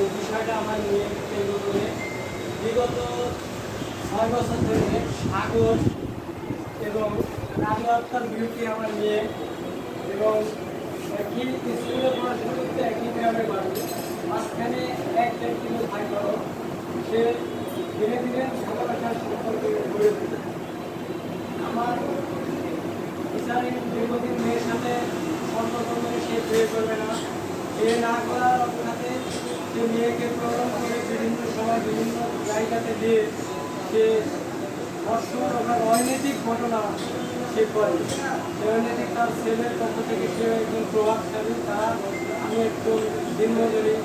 এই বিষয়টা আমার নিয়ে কেন্দ্র করে বিগত ছয় বছর ধরে সাগর এবং রাজনগর বিউটি আমার মেয়ে এবং একই স্কুলে পড়াশোনা করতে একই গ্রামে বাড়ি। মাঝখানে এক কিলো ভাই বড়। সে দিনে দিনে ভালোবাসার সম্পর্ক গড়ে আমার বিচারে দীর্ঘদিন মেয়ের সাথে সম্পর্ক করে সে বিয়ে করবে না। বিয়ে না করার অপরাধে সে মেয়েকে প্রবণ করে বিভিন্ন সময় বিভিন্ন জায়গাতে দিয়ে সে ধর্ষণ ওখানে অনৈতিক ঘটনা সে করে। সে অনৈতিক তার ছেলের পক্ষ থেকে সে একজন প্রভাবশালী, তারা আমি একটু দিনমজুরি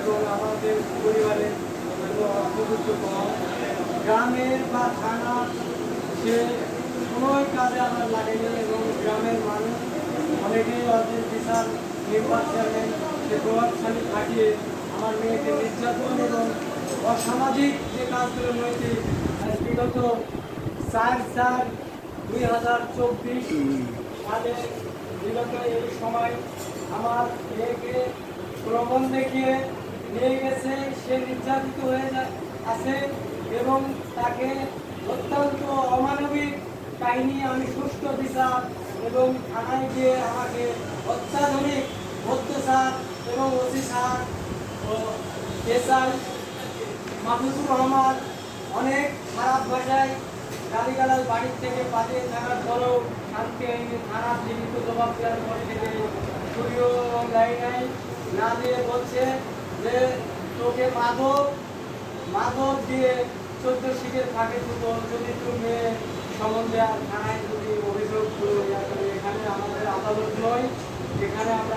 এবং আমাদের পরিবারের জন্য অর্থযুক্ত কম গ্রামের বা থানার সে কোনো কাজে আমার লাগেনি এবং গ্রামের মানুষ অনেকেই অর্ধেক থাকিয়ে আমার মেয়েকে নির্যাতন এবং অসামাজিক যে কাজগুলো রয়েছে বিগত চার চার দুই হাজার চব্বিশ সালে বিগত এই সময় আমার মেয়েকে দেখিয়ে নিয়ে গেছে, সে নির্যাতিত হয়ে আছে এবং তাকে অত্যন্ত অমানবিক কাহিনী আমি সুষ্ঠু বিচার এবং থানায় গিয়ে আমাকে অত্যাধুনিক অত্যাচার এবং ওসি স্যার ও এসআই মাহফুজুর রহমান অনেক খারাপ ভাষায় গালিগালাজ বাড়ির থেকে পালিয়ে থাকার পরেও শান্তি আইনি থানার লিখিত জবাব দেওয়ার পর থেকে স্টুডিও এবং লাইনাই না দিয়ে বলছে যে, তোকে মাধব মাধব দিয়ে চোদ্দ শিখের ফাঁকে দুটো যদি তুমি সম্বন্ধে থানায় এখানে আমরা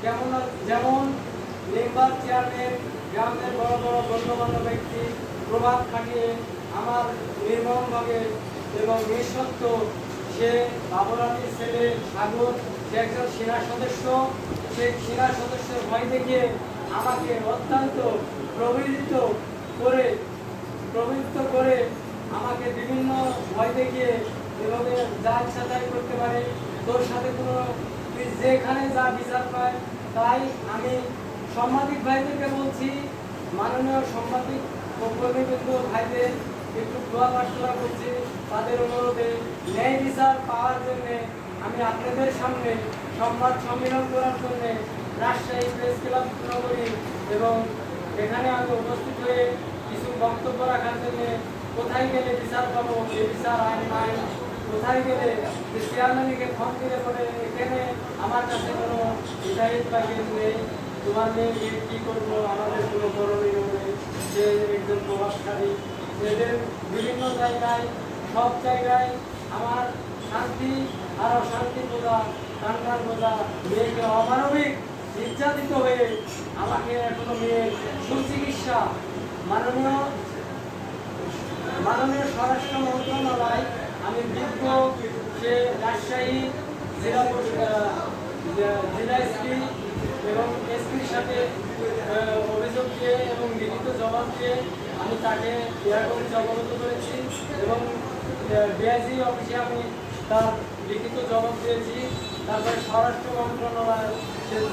যেমন যেমন চেয়ারম্যান গ্রামের বড় বড় গণ্যমান্য ব্যক্তি প্রভাব খাটিয়ে আমার নির্মমভাবে এবং নিঃসত্ব সে বাবুরানির ছেলে সাগর সে একজন সেনা সদস্য সে সেনা সদস্যের ভয় দেখিয়ে আমাকে অত্যন্ত প্রবৃত্ত করে প্রবৃত্ত করে আমাকে বিভিন্ন ভয় দেখিয়ে এভাবে যা ইচ্ছা তাই করতে পারে। তোর সাথে কোনো তুই যেখানে যা বিচার পায়, তাই আমি সাংবাদিক ভাইদেরকে বলছি, মাননীয় ও কর্মীবৃন্দ ভাইদের একটু দোয়া প্রার্থনা করছি। তাদের অনুরোধে ন্যায় বিচার পাওয়ার জন্যে আমি আপনাদের সামনে সংবাদ সম্মেলন করার জন্যে রাজশাহী প্রেস ক্লাব করি এবং এখানে আমি উপস্থিত হয়ে কিছু বক্তব্য রাখার জন্য কোথায় গেলে বিচার পাবো? যে বিচার আইন নাই। কোথায় গেলে চেয়ারম্যানকে ফোন দিলে পরে এখানে আমার কাছে কোনো হিদায়ত বা কিছু নেই? তোমার মেয়ে কী করব আমাদের কোনো করণীয় নেই। সে একজন প্রভাবশালী। এদের বিভিন্ন জায়গায়, সব জায়গায় আমার শান্তি আর অশান্তি বোঝা, কান্নার বোঝা। মেয়েকে অমানবিক, নির্যাতিত হয়ে আমাকে এখনও মেয়ে সুচিকিৎসা মাননীয় মাননীয় স্বরাষ্ট্র মন্ত্রণালয়, আমি বিজ্ঞ যে রাজশাহী জেলা জেলা এসপি এবং এসপির সাথে অভিযোগ দিয়ে এবং লিখিত জবাব দিয়ে আমি তাকে এয়ারপোর্টে অবগত করেছি এবং ডিআইজি অফিসে আমি তার লিখিত জবাব দিয়েছি, তারপরে স্বরাষ্ট্র মন্ত্রণালয়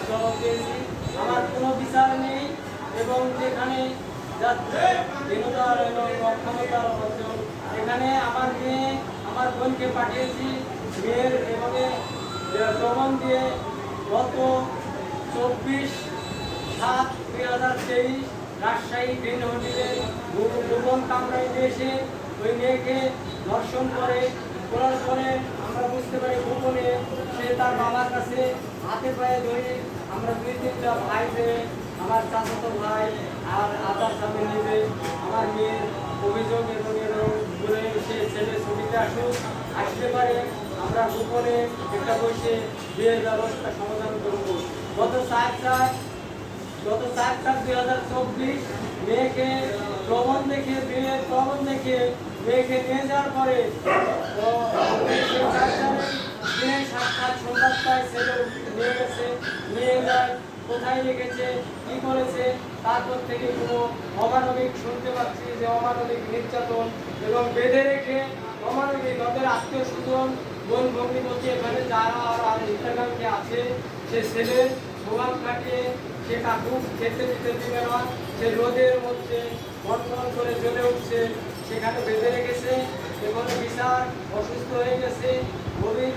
জবাব দিয়েছি। আমার কোনো বিচার নেই এবং যেখানে যাচ্ছে এবং অক্ষমতার এখানে আমার মেয়ে, আমার বোনকে পাঠিয়েছি, মেয়ের এবং প্রমাণ দিয়ে গত চব্বিশ সাত দুই হাজার তেইশ রাজশাহী গ্রিন হোটেলে ভুবন কামরাইতে এসে ওই মেয়েকে ধর্ষণ করে, করার পরে আমরা বুঝতে পারি গোপনে সে তার বাবার কাছে হাতে পায়ে ধরে আমরা দুই তিনটা ভাই পেয়ে আমার চাচাতো ভাই আর আদার সামনে নেবে আমার মেয়ের অভিযোগ এবং এরকম সে ছেলে ছবিতে আসুক আসতে পারে আমরা গোপনে একটা বসে বিয়ের ব্যবস্থা সমাধান করব গত চার চার গত চার চার দুই হাজার চব্বিশ মেয়েকে প্রবণ দেখে বিয়ের প্রবণ দেখে মেয়েকে নিয়ে যাওয়ার পরে তো সেই চার চারের দিনে ছেলে নিয়ে গেছে নিয়ে যায় কোথায় রেখেছে কি করেছে, তারপর থেকে কোনো অমানবিক শুনতে পাচ্ছি যে অমানবিক নির্যাতন এবং বেঁধে রেখে অমানবিক ওদের আত্মীয় স্বজন বোন ভগ্নিপতি এখানে যারা আর ইন্টারগ্রামকে আছে, সে ছেলে প্রভাব কাটিয়ে সে কাকু খেতে দিতে দিবে না, সে রোদের মধ্যে বর্তমান করে জ্বলে উঠছে, সেখানে বেঁধে রেখেছে এবং বিশাল অসুস্থ হয়ে গেছে। গভীর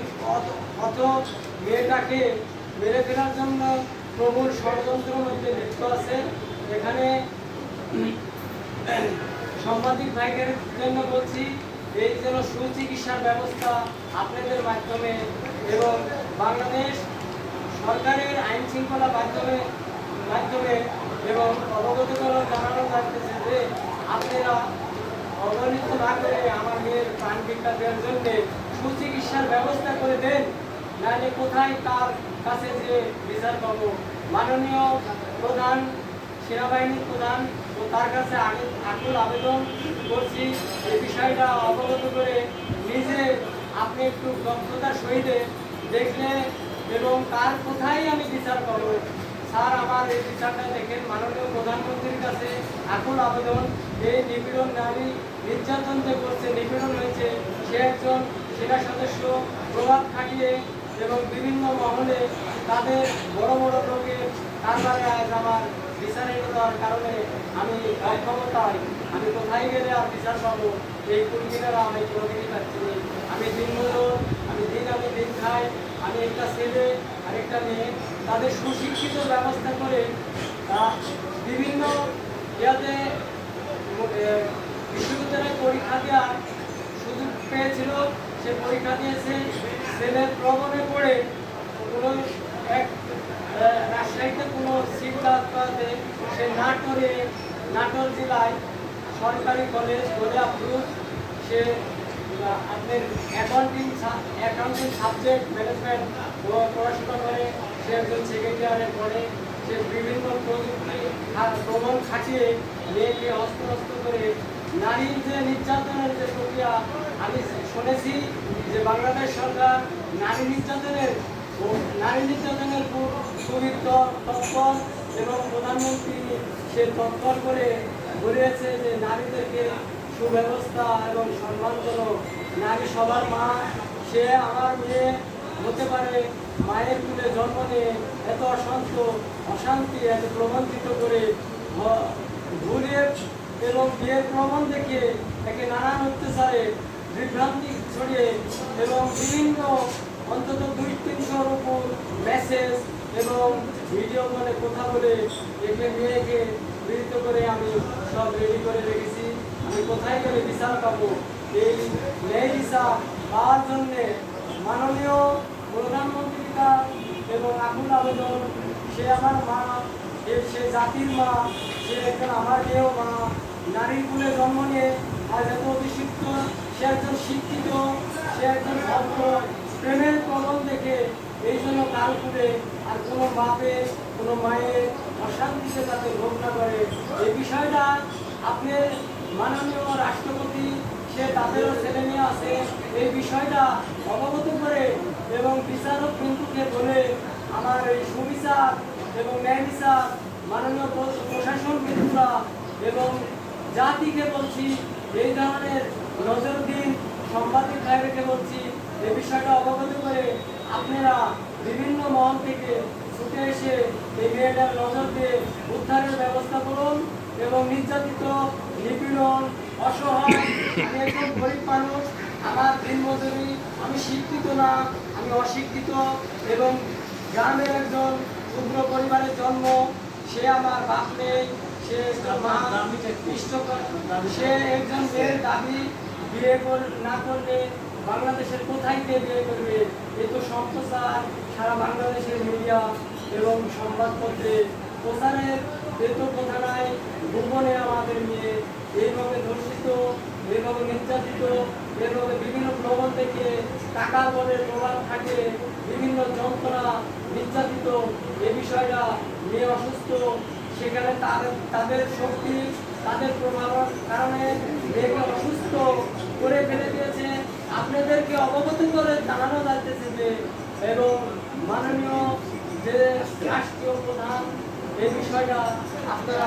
অত মেয়েটাকে মেরে ফেলার জন্য প্রবল ষড়যন্ত্রের মধ্যে লিপ্ত আছে এখানে সাংবাদিক ভাইদের জন্য বলছি, এই যেন সুচিকিৎসার ব্যবস্থা আপনাদের মাধ্যমে এবং বাংলাদেশ সরকারের আইন শৃঙ্খলা মাধ্যমে মাধ্যমে এবং অবগত করার জানানো যাচ্ছে যে আপনারা অবহেলিত না করে আমার মেয়ের প্রাণ ভিক্ষা দেওয়ার জন্য সুচিকিৎসার ব্যবস্থা করে দেন। নাহলে কোথায় তার কাছে যে বিচার পাবো? মাননীয় প্রধান সেনাবাহিনীর প্রধান ও তার কাছে আগে আকুল আবেদন করছি। এই বিষয়টা অবগত করে নিজে আপনি একটু দক্ষতার সহিত দেখলে এবং তার কোথায় আমি বিচার পাবো? স্যার, আমার এই বিচারটা দেখেন, মাননীয় প্রধানমন্ত্রীর কাছে আকুল আবেদন। এই নিপীড়ন নারী নির্যাতন যে করছে, নিপীড়ন হয়েছে, সে একজন সেনা সদস্য, প্রভাব খাটিয়ে এবং বিভিন্ন মহলে তাদের বড় বড় লোকের কারবারে আজ আমার দেওয়ার কারণে আমি অক্ষমতায় আমি কোথায় গেলে আর বিচার পাবো? এই কুলকিনারা আমি কোনোদিনই পাচ্ছি আমি দিন আমি দিন আমি দিন খাই, আমি একটা ছেলে, আর একটা মেয়ে। তাদের সুশিক্ষিত ব্যবস্থা করে বিভিন্ন ইয়াতে বিশ্ববিদ্যালয়ে পরীক্ষা দেওয়ার সুযোগ পেয়েছিল। সে পরীক্ষা দিয়েছে। ছেলের প্রবণে পড়ে কোনো এক রাজশাহীতে কোনো লাভ করাতে সে নাটোরে, নাটোর জেলায় সরকারি কলেজ গোলাপুর সে আপনার অ্যাকাউন্টিং অ্যাকাউন্টিং সাবজেক্ট ম্যানেজমেন্ট পড়াশোনা করে, সে একজন সেক্রেটারি পড়ে সে বিভিন্ন প্রযুক্তি আর প্রমাণ খাটিয়ে মেয়েকে হস্তনস্ত করে নারীর যে নির্যাতনের যে প্রক্রিয়া, আমি শুনেছি যে বাংলাদেশ সরকার নারী নির্যাতনের নারী নির্যাতনের তৎপর এবং প্রধানমন্ত্রী সে তৎপর করে বলেছে যে নারীদেরকে সুব্যবস্থা এবং সম্মানজনক নারী সবার মা, সে আমার মেয়ে হতে পারে, মায়ের কুলে জন্ম নিয়ে এত অশান্ত, অশান্তি, এত প্রবঞ্চিত করে ভ- ভুলের এবং বিয়ের প্রমাণ দেখে একে নানান অত্যাচারে, বিভ্রান্তি ছড়িয়ে এবং বিভিন্ন অন্তত দুই তিনশোর উপর মেসেজ এবং ভিডিও কলে কথা বলে একে মেয়েকে পীড়িত করে আমি সব রেডি করে রেখেছি। আমি কোথায় গেলে বিচার পাবো? এই ন্যায় বিচার পাওয়ার জন্যে মাননীয় প্রধানমন্ত্রী কাছ এবং আকুল আবেদন, সে আমার মা, সে সে জাতির মা, সে একজন আমার মেয়েও মা নারীর কুলে জন্ম নিয়ে আজ এত অভিষিক্ত, সে একজন শিক্ষিত, সে একজন ভদ্র, প্রেমের প্রবল দেখে এই জন্য কাল করে আর কোনো বাপের কোনো মায়ের অশান্তিতে তাতে ভোগ না করে। এই বিষয়টা আপনি মাননীয় রাষ্ট্রপতি, সে তাদেরও ছেলে মেয়ে আছে, এই বিষয়টা অবগত করে এবং বিচারক বিন্দুকে বলে আমার এই সুবিচার এবং ন্যায় বিচার মাননীয় প্রশাসন বিন্দুরা এবং জাতিকে বলছি, এই ধরনের নজর দিন সাংবাদিক ভাইদেরকে বলছি এই বিষয়টা অবগত করে আপনারা বিভিন্ন মহল থেকে ছুটে এসে এই মেয়েটার নজর দিয়ে উদ্ধারের ব্যবস্থা করুন এবং নির্যাতিত, নিপীড়ন, অসহায় একজন গরিব মানুষ, আমার দিনমজুরি, আমি শিক্ষিত না, আমি অশিক্ষিত এবং গ্রামের একজন ক্ষুদ্র পরিবারের জন্ম, সে আমার বাপ নেই সে একজন দাবি বিয়ে না করলে বাংলাদেশের কোথায় গিয়ে বিয়ে করবে? এ তো সম্প্রচার সারা বাংলাদেশের মিডিয়া এবং সংবাদপত্রে। প্রচারের এ তো কথা নাই ভুবনে আমাদের মেয়ে এইভাবে ধর্ষিত, এইভাবে নির্যাতিত, এইভাবে বিভিন্ন প্রবল থেকে টাকার বলে প্রভাব থাকে, বিভিন্ন যন্ত্রণা নির্যাতিত। এ বিষয়টা মেয়ে অসুস্থ সেখানে তাদের শক্তি তাদের প্রভাবের কারণে মেয়েকে অসুস্থ করে ফেলে দিয়েছে। আপনাদেরকে অবগত করে জানানো যাচ্ছে যে এবং মাননীয় যে রাষ্ট্রীয় প্রধান এই বিষয়টা আপনারা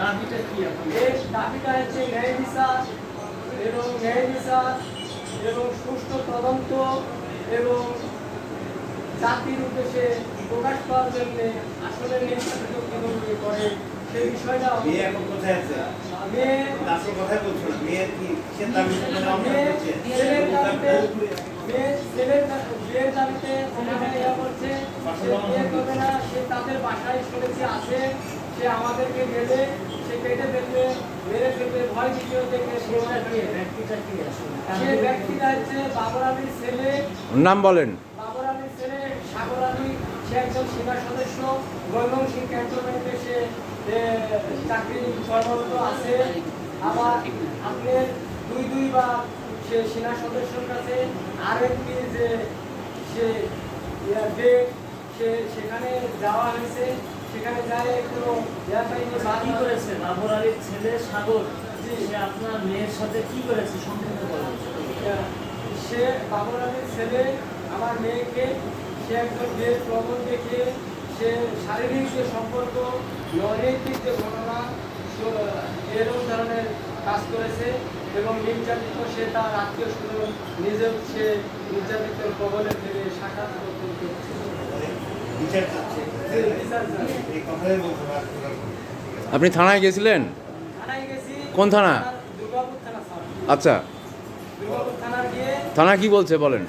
দাবিটা কি এই দাবিটা হচ্ছে ন্যায় বিচার এবং ন্যায় বিচার এবং সুষ্ঠু তদন্ত এবং জাতির উদ্দেশ্যে প্রকাশ পাওয়ার জন্য আসলে নির্যাতিত কীভাবে করে সেই বিষয়টা মেয়ে এখন কোথায় আছে? মেয়ে বলছো না? কি সে দাবি অন্যায় মেয়ে করছে ছেলের দাবিতে মেয়ে ছেলের বিয়ের দাবিতে ওখানে ইয়া করছে সে বিয়ে করবে না সে তাদের বাসায় শুনেছি আছে সে আমাদেরকে গেলে সে কেটে ফেলবে মেরে ফেলবে ভয় ভিডিও দেখে সে ব্যক্তিটা কি? আসলে সে ব্যক্তিটা হচ্ছে বাবর আলীর ছেলে। নাম বলেন বাবর আলীর ছেলে সাগর আলী সে একজন সেনা সদস্য ময়মনসিংহ ক্যান্টনমেন্টে সে চাকরি কর্মরত আছে। আবার আপনার দুই দুইবার সে সেনা সদস্যর কাছে আর যে সে ডেট সে সেখানে যাওয়া হয়েছে। সেখানে যায় কোনো কি করেছে? বাবর আলীর ছেলে সাগর। সে আপনার মেয়ের সাথে কি করেছে? সম্পূর্ণ সে বাবর আলীর ছেলে আমার মেয়েকে সে একজন বিয়ের প্রবণ দেখে সে শারীরিক যে সম্পর্ক নৈতিক যে ঘটনা এরকম ধরনের কাজ করেছে এবং নির্যাতিত সে তার আত্মীয় স্বজন নিজেও সে নির্যাতিত কবলে ফেলে সাক্ষাৎ করতে? আপনি থানায় গেছিলেন? কোন থানা? আচ্ছা। থানা কি বলছে বলেন?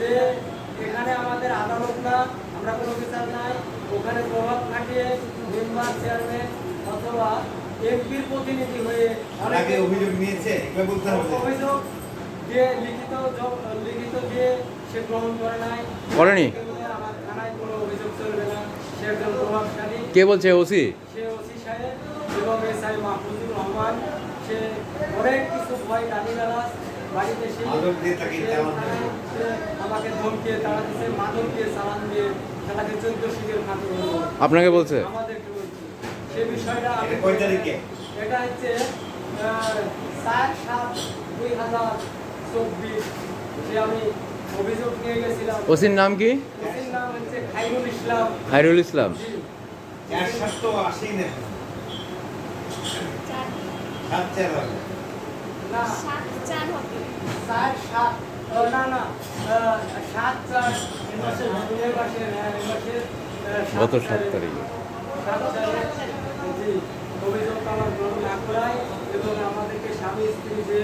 যে আমাদের আদালত না আমরা কোনো বিচার নাই। ওখানে প্রভাব খাটিয়ে মেম্বার চেয়ারম্যান অথবা এমপির প্রতিনিধি হয়ে আগে অভিযোগ নিয়েছে বলতে হবে অভিযোগ দিয়ে লিখিত লিখিত দিয়ে সে গ্রহণ করে নাই। করেনি? আমার থানায় কোনো অভিযোগ চলবে না। সে একজন প্রভাবশালী। কে বলছে ওসি? সে ওসি সাহেব এবং এস আই মাহফুজুর রহমান। সে অনেক কিছু ভয় গালিগালাজ বাড়িতে সে আমাকে ধমকে তারা মাদক দিয়ে চালান দিয়ে তাকে চোদ্দ শিখের ফাঁকি আপনাকে বলছে? আমাদেরকে বলছে। সে বিষয়টা আমি কয় তারিখে? এটা হচ্ছে চার সাত দুই হাজার চব্বিশ। যে আমি অভিযোগ নিয়ে গেছিলাম। ওসির নাম কি? ওসির নাম হচ্ছে খাইরুল ইসলাম। হাইরুল ইসলাম। সাত তো আসেই না সাত চার হবে। না সাত চার হবে। সাত সাত। গত সাত তারিখ। তারিখে সাত চারে, জি, অভিযোগ আমার গ্রহণ না করায় এবং আমাদেরকে স্বামী স্ত্রী যে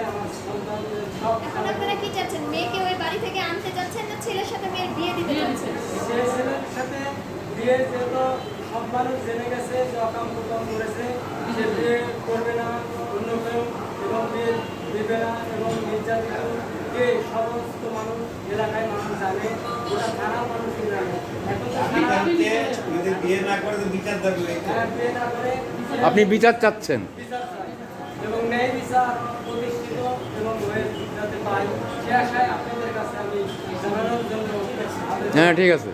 আমার সন্তান সব আপনারা কি চাচ্ছেন মেয়েকে ওই বাড়ি থেকে আনতে যাচ্ছেন না ছেলের সাথে মেয়ের বিয়ে দিতে যাচ্ছেন সে ছেলের সাথে বিয়ে যেহেতু সব মানুষ জেনে গেছে যে অকাম কুকাম করেছে সে বিয়ে করবে না অন্য কেউ এবং বিয়ে দিবে না এবং নির্যাতিত মানুষ এলাকায় মানুষ জানে গোটা থানার মানুষই জানে। আপনি বিচার চাচ্ছেন? এবং ন্যায় বিচার প্রতিষ্ঠিত এবং যাতে পাই সে আশায় আপনাদের কাছে আমি জানানোর জন্য হ্যাঁ ঠিক আছে।